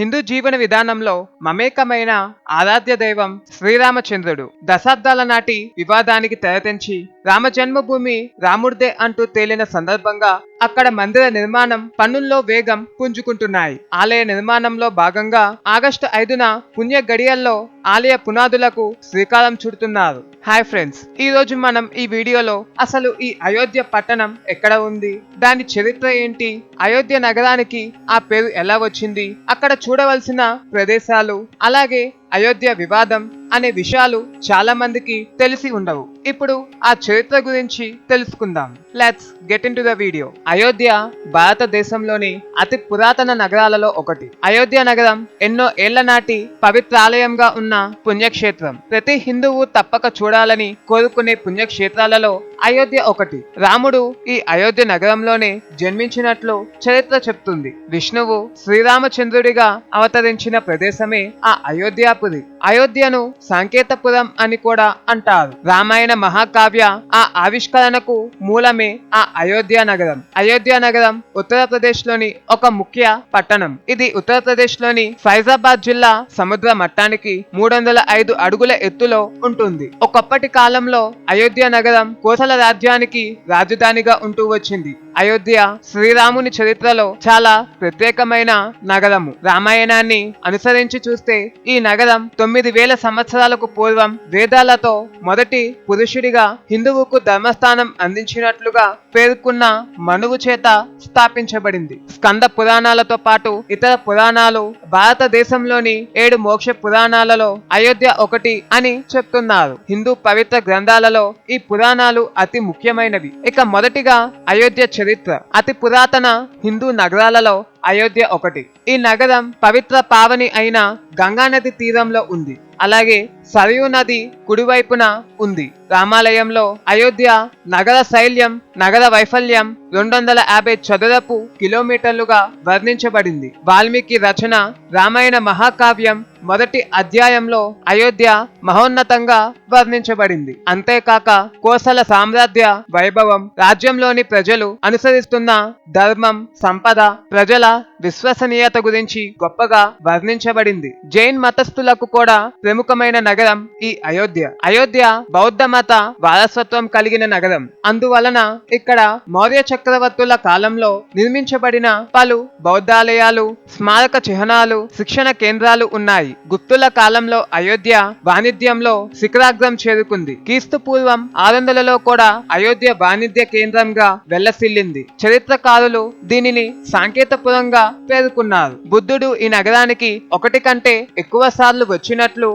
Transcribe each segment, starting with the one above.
హిందూ జీవన విధానంలో మమేకమైన ఆరాధ్య దైవం శ్రీరామచంద్రుడు. దశాబ్దాల నాటి వివాదానికి తెరతెంచి రామ జన్మభూమి రాముడిదే అంటూ తేలిన సందర్భంగా అక్కడ మందిర నిర్మాణం పనుల్లో వేగం పుంజుకుంటున్నాయి. ఆలయ నిర్మాణంలో భాగంగా ఆగస్టు ఐదున పుణ్య గడియల్లో ఆలయ పునాదులకు శ్రీకారం చుడుతున్నారు. హాయ్ ఫ్రెండ్స్ ఈ రోజు మనం ఈ వీడియోలో అసలు ఈ అయోధ్య పట్టణం ఎక్కడ ఉంది? దాని చరిత్ర ఏంటి? అయోధ్య నగరానికి ఆ పేరు ఎలా వచ్చింది? అక్కడ చూడవలసిన ప్రదేశాలు అలాగే అయోధ్య వివాదం అనే విషయాలు చాలా మందికి తెలిసి ఉండవు. ఇప్పుడు ఆ చరిత్ర గురించి తెలుసుకుందాం. Let's get into the video Ayodhya భారతదేశంలోని అతి పురాతన నగరాలలో ఒకటి. అయోధ్య నగరం ఎన్నో ఏళ్ళ నాటి పవిత్రాలయంగా ఉన్న పుణ్యక్షేత్రం. ప్రతి హిందువు తప్పక చూడాలని కోరుకునే పుణ్యక్షేత్రాలలో అయోధ్య ఒకటి. రాముడు ఈ అయోధ్య నగరంలోనే జన్మించినట్లు చరిత్ర చెప్తుంది. విష్ణువు శ్రీరామచంద్రుడిగా అవతరించిన ప్రదేశమే ఆ అయోధ్య తప్పుది. అయోధ్యను సాంకేతపురం అని కూడా అంటారు. రామాయణ మహాకావ్య ఆ ఆవిష్కరణకు మూలమే ఆ అయోధ్య నగరం. అయోధ్య నగరం ఉత్తరప్రదేశ్లోని ఒక ముఖ్య పట్టణం. ఇది ఉత్తరప్రదేశ్లోని ఫైజాబాద్ జిల్లా సముద్ర మట్టానికి మూడు వందల ఐదు అడుగుల ఎత్తులో ఉంటుంది. ఒకప్పటి కాలంలో అయోధ్య నగరం కోసల రాజ్యానికి రాజధానిగా ఉంటూ వచ్చింది. అయోధ్య శ్రీరాముని చరిత్రలో చాలా ప్రత్యేకమైన నగరము. రామాయణాన్ని అనుసరించి చూస్తే ఈ నగరం తొమ్మిది వేల సంవత్సరాలకు పూర్వం వేదాలతో మొదటి పురుషుడిగా హిందువుకు ధర్మస్థానం అందించినట్లుగా పేర్కొన్న మనువు చేత స్థాపించబడింది. స్కంద పురాణాలతో పాటు ఇతర పురాణాలు భారతదేశంలోని ఏడు మోక్ష పురాణాలలో అయోధ్య ఒకటి అని చెప్తున్నారు. హిందూ పవిత్ర గ్రంథాలలో ఈ పురాణాలు అతి ముఖ్యమైనవి. ఇక మొదటిగా అయోధ్య చరిత్ర అతి పురాతన హిందూ నగరాలలో అయోధ్య ఒకటి. ఈ నగరం పవిత్ర పావని అయిన గంగానది తీరంలో ఉంది. అలాగే సరయూ నది కుడివైపున ఉంది. రామాలయంలో అయోధ్య నగర శైల్యం నగర వైఫల్యం రెండు వందల యాభై చదరపు కిలోమీటర్లుగా వర్ణించబడింది. వాల్మీకి రచన రామాయణ మహాకావ్యం మొదటి అధ్యాయంలో అయోధ్య మహోన్నతంగా వర్ణించబడింది. అంతేకాక కోసల సామ్రాజ్య వైభవం రాజ్యంలోని ప్రజలు అనుసరిస్తున్న ధర్మం సంపద ప్రజల విశ్వసనీయత గురించి గొప్పగా వర్ణించబడింది. జైన్ మతస్థులకు కూడా ప్రముఖమైన నగరం ఈ అయోధ్య. అయోధ్య బౌద్ధ మత వారసత్వం కలిగిన నగరం అందువలన ఇక్కడ మౌర్య చక్రవర్తుల కాలంలో నిర్మించబడిన పలు బౌద్ధాలయాలు స్మారక చిహ్నాలు శిక్షణ కేంద్రాలు ఉన్నాయి. గుప్తుల కాలంలో అయోధ్య వాణిజ్యంలో శిఖరాగ్రం చేరుకుంది. క్రీస్తు పూర్వం ఆరు వందలలో కూడా అయోధ్య వాణిజ్య కేంద్రంగా వెల్లసిల్లింది. చరిత్రకారులు దీనిని సాంకేతపురంగా పేర్కొన్నారు. బుద్ధుడు ఈ నగరానికి ఒకటి కంటే ఎక్కువ సార్లు వచ్చినట్లు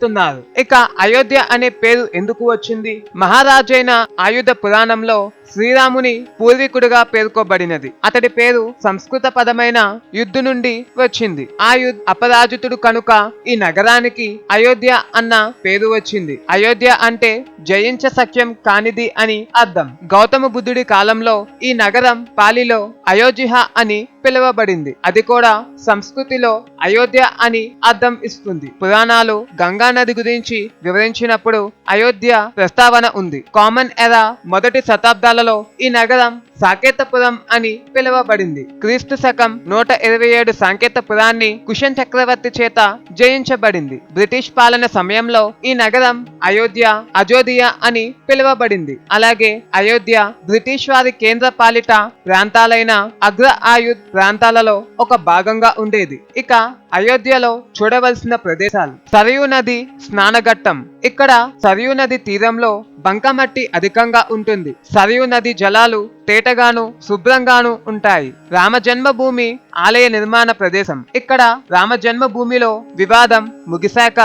భావిస్తున్నారు ఇక అయోధ్య అనే పేరు ఎందుకు వచ్చింది? మహారాజైన ఆయుధ పురాణంలో శ్రీరాముని పూర్వీకుడుగా పేర్కొబడినది. అతడి పేరు సంస్కృత పదమైన యుద్ధు నుండి వచ్చింది. ఆ యుద్ధ అపరాజితుడు కనుక ఈ నగరానికి అయోధ్య అన్న పేరు వచ్చింది. అయోధ్య అంటే జయించ సఖ్యం కానిది అని అర్థం. గౌతమ బుద్ధుడి కాలంలో ఈ నగరం పాలిలో అయోధ్య అని పిలువబడింది. అది కూడా సంస్కృతిలో అయోధ్య అని అర్థం ఇస్తుంది. పురాణాలు గంగా నది గురించి వివరించినప్పుడు అయోధ్య ప్రస్తావన ఉంది. కామన్ ఎరా మొదటి శతాబ్దాలలో ఈ నగరం సాకేతపురం అని పిలువబడింది. క్రీస్తు శకం నూట ఇరవై ఏడు సాంకేతపురాన్ని కుషన్ చక్రవర్తి చేత జయించబడింది. బ్రిటిష్ పాలన సమయంలో ఈ నగరం అయోధ్య అజోదియా అని పిలువబడింది. అలాగే అయోధ్య బ్రిటిష్ వారి కేంద్ర పాలిట ప్రాంతాలైన అగ్ర ఆయుధ్ ప్రాంతాలలో ఒక భాగంగా ఉండేది. ఇక అయోధ్యలో చూడవలసిన ప్రదేశాలు సరయూ నది స్నానఘట్టం. ఇక్కడ సరయూ నది తీరంలో బంకమట్టి అధికంగా ఉంటుంది. సరయూ నది జలాలు తేటగాను శుభ్రంగాను ఉంటాయి. రామ జన్మభూమి ఆలయ నిర్మాణ ప్రదేశం. ఇక్కడ రామ జన్మభూమిలో వివాదం ముగిశాక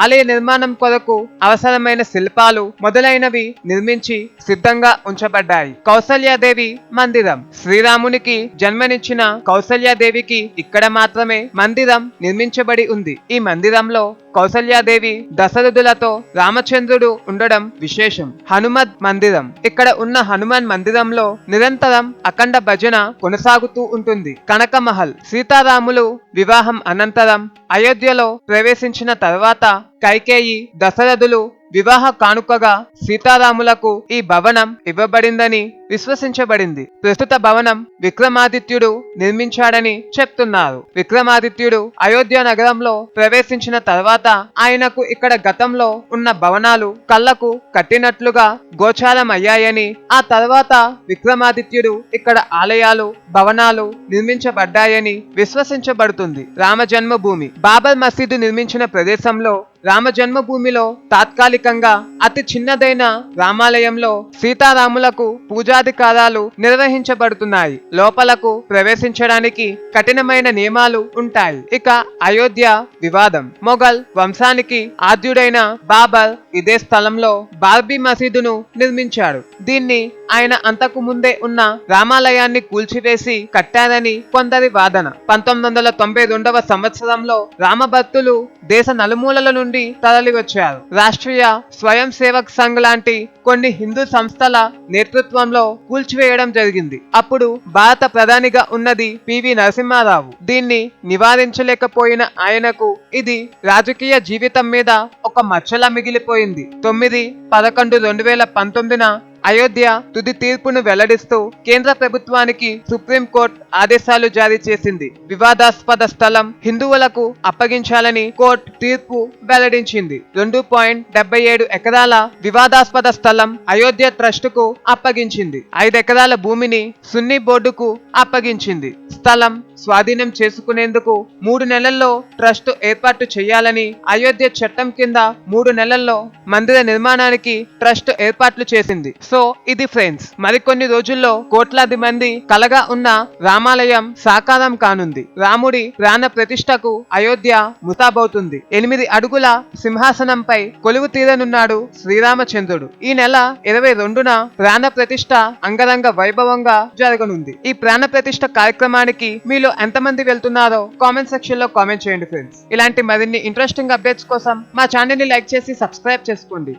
ఆలయ నిర్మాణం కొరకు అవసరమైన శిల్పాలు మొదలైనవి నిర్మించి సిద్ధంగా ఉంచబడ్డాయి. కౌసల్యాదేవి మందిరం. శ్రీరామునికి జన్మనిచ్చిన కౌసల్యాదేవికి ఇక్కడ మాత్రమే మందిరం నిర్మించబడి ఉంది. ఈ మందిరంలో కౌసల్యాదేవి దశరథులతో రామచంద్రుడు ఉండడం విశేషం. హనుమద్ మందిరం. ఇక్కడ ఉన్న హనుమాన్ మందిరంలో నిరంతరం అఖండ భజన కొనసాగుతూ ఉంటుంది. కనకమహల్. సీతారాములు వివాహం అనంతరం అయోధ్యలో ప్రవేశించిన తర్వాత కైకేయి దశరథులు వివాహ కానుకగా సీతారాములకు ఈ భవనం ఇవ్వబడిందని విశ్వసించబడింది. ప్రస్తుత భవనం విక్రమాదిత్యుడు నిర్మించాడని చెప్తున్నారు. విక్రమాదిత్యుడు అయోధ్య నగరంలో ప్రవేశించిన తర్వాత ఆయనకు ఇక్కడ గతంలో ఉన్న భవనాలు కళ్ళకు కట్టినట్లుగా గోచారం అయ్యాయని ఆ తర్వాత విక్రమాదిత్యుడు ఇక్కడ ఆలయాలు భవనాలు నిర్మించబడ్డాయని విశ్వసించబడుతుంది. రామ జన్మభూమి. బాబర్ మసీదు నిర్మించిన ప్రదేశంలో రామ జన్మభూమిలో తాత్కాలికంగా అతి చిన్నదైన రామాలయంలో సీతారాములకు పూజాధికారాలు నిర్వహించబడుతున్నాయి. లోపలకు ప్రవేశించడానికి కఠినమైన నియమాలు ఉంటాయి. ఇక అయోధ్య వివాదం. మొఘల్ వంశానికి ఆద్యుడైన బాబర్ ఇదే స్థలంలో బార్బీ మసీదును నిర్మించాడు. దీన్ని ఆయన అంతకు ముందే ఉన్న రామాలయాన్ని కూల్చివేసి కట్టారని కొందరి వాదన. పంతొమ్మిది వందల తొంభై రెండవ సంవత్సరంలో రామభక్తులు దేశ నలుమూలల నుండి తరలివచ్చారు. రాష్ట్రీయ స్వయం సేవక్ సంఘ్ లాంటి కొన్ని హిందూ సంస్థల నేతృత్వంలో కూల్చివేయడం జరిగింది. అప్పుడు భారత ప్రధానిగా ఉన్నది పివి నరసింహారావు. దీన్ని నివారించలేకపోయిన ఆయనకు ఇది రాజకీయ జీవితం మీద ఒక మచ్చలా మిగిలిపోయింది. తొమ్మిది పదకొండు రెండు వేల పంతొమ్మిదిన అయోధ్య తుది తీర్పును వెల్లడిస్తూ కేంద్ర ప్రభుత్వానికి సుప్రీంకోర్టు ఆదేశాలు జారీ చేసింది. వివాదాస్పద స్థలం హిందువులకు అప్పగించాలని కోర్టు తీర్పు వెల్లడించింది. రెండు పాయింట్ డెబ్బై ఏడు ఎకరాల వివాదాస్పద స్థలం అయోధ్య ట్రస్టుకు అప్పగించింది. ఐదు ఎకరాల భూమిని సున్నీ బోర్డుకు అప్పగించింది. స్థలం స్వాధీనం చేసుకునేందుకు మూడు నెలల్లో ట్రస్ట్ ఏర్పాటు చేయాలని అయోధ్య చట్టం కింద మూడు నెలల్లో మందిర నిర్మాణానికి ట్రస్ట్ ఏర్పాట్లు చేసింది. సో ఇది ఫ్రెండ్స్. మరికొన్ని రోజుల్లో కోట్లాది మంది కలగా ఉన్న రామాలయం సాకారం కానుంది. రాముడి ప్రాణ ప్రతిష్టకు అయోధ్య ముతాబవుతుంది. ఎనిమిది అడుగుల సింహాసనంపై కొలువు తీరనున్నాడు శ్రీరామచంద్రుడు. ఈ నెల ఇరవై రెండున ప్రాణ ప్రతిష్ట అంగరంగ వైభవంగా జరగనుంది. ఈ ప్రాణ ప్రతిష్ట కార్యక్రమానికి మీలో ఎంతమంది వెళ్తున్నారో కామెంట్ సెక్షన్లో కామెంట్ చేయండి ఫ్రెండ్స్. ఇలాంటి మరిన్ని ఇంట్రెస్టింగ్ అప్డేట్స్ కోసం మా ఛానల్ని లైక్ చేసి సబ్స్క్రైబ్ చేసుకోండి.